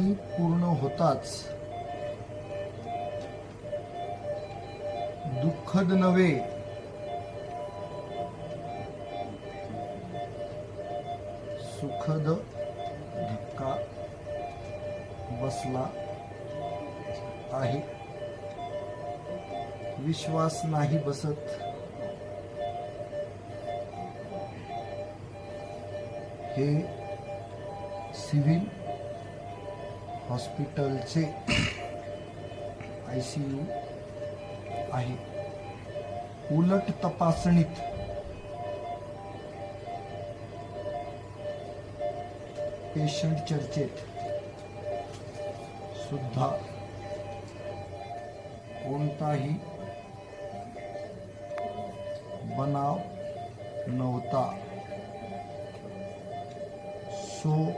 चाचणी पूर्ण होताच. दुःखद नव्हे. सुखद धक्का बसला आहे. विश्वास नाही बसत. हे सिव्हिल हॉस्पिटलचे आय सी यू आहे. उलट तपासणीत पेशंट चर्चेत सुद्धा कोणताही बनाव नव्हता. सो